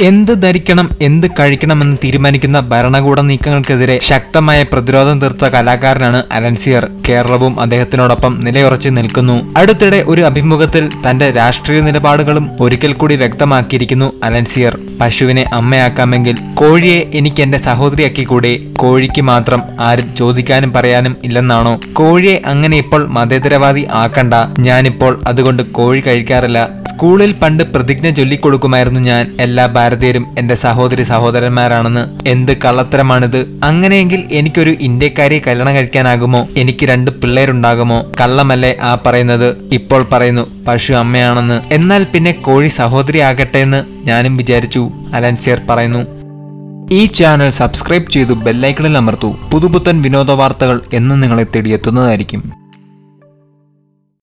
എന്ത് ധരിക്കണം എന്ത് കഴിക്കണമെന്ന് തീരുമാനിക്കുന്ന ഭരണകൂട നീക്കങ്ങൾക്കെതിരെ ശക്തമായ പ്രതിരോധം തീർത്ത കലാകാരനാണ് അലൻസിയർ. കേരളവും അദ്ദേഹത്തിനോടൊപ്പം നിലയുറച്ചു നിൽക്കുന്നു. അടുത്തിടെ ഒരു അഭിമുഖത്തിൽ തന്റെ രാഷ്ട്രീയ നിലപാടുകളും ഒരിക്കൽ കൂടി വ്യക്തമാക്കിയിരിക്കുന്നു അലൻസിയർ. പശുവിനെ അമ്മയാക്കാമെങ്കിൽ കോഴിയെ എനിക്ക് എന്റെ സഹോദരിയാക്കി കൂടെ കോഴിക്ക് മാത്രം ആരും ചോദിക്കാനും പറയാനും ഇല്ലെന്നാണോ? കോഴിയെ അങ്ങനെ ഇപ്പോൾ മതേതരവാദി ആക്കണ്ട. ഞാനിപ്പോൾ അതുകൊണ്ട് കോഴി കഴിക്കാറില്ല. സ്കൂളിൽ പണ്ട് പ്രതിജ്ഞ ചൊല്ലിക്കൊടുക്കുമായിരുന്നു ഞാൻ. എല്ലാ ഭാരതീയരും എന്റെ സഹോദരി സഹോദരന്മാരാണെന്ന്. എന്ത് കള്ളത്തരമാണിത്? അങ്ങനെയെങ്കിൽ എനിക്കൊരു ഇന്ത്യക്കാരിയെ കല്യാണം കഴിക്കാനാകുമോ? എനിക്ക് രണ്ട് പിള്ളേരുണ്ടാകുമോ? കള്ളമല്ലേ ആ പറയുന്നത്? ഇപ്പോൾ പറയുന്നു പശു അമ്മയാണെന്ന്. എന്നാൽ പിന്നെ കോഴി സഹോദരി ആകട്ടെ എന്ന് ഞാനും വിചാരിച്ചു അലൻസിയർ പറയുന്നു. ഈ ചാനൽ സബ്സ്ക്രൈബ് ചെയ്തു ബെല്ലൈക്കണിൽ അമർത്തു. പുതുപുത്തൻ വിനോദ വാർത്തകൾ എന്നും നിങ്ങളെ തേടിയെത്തുന്നതായിരിക്കും.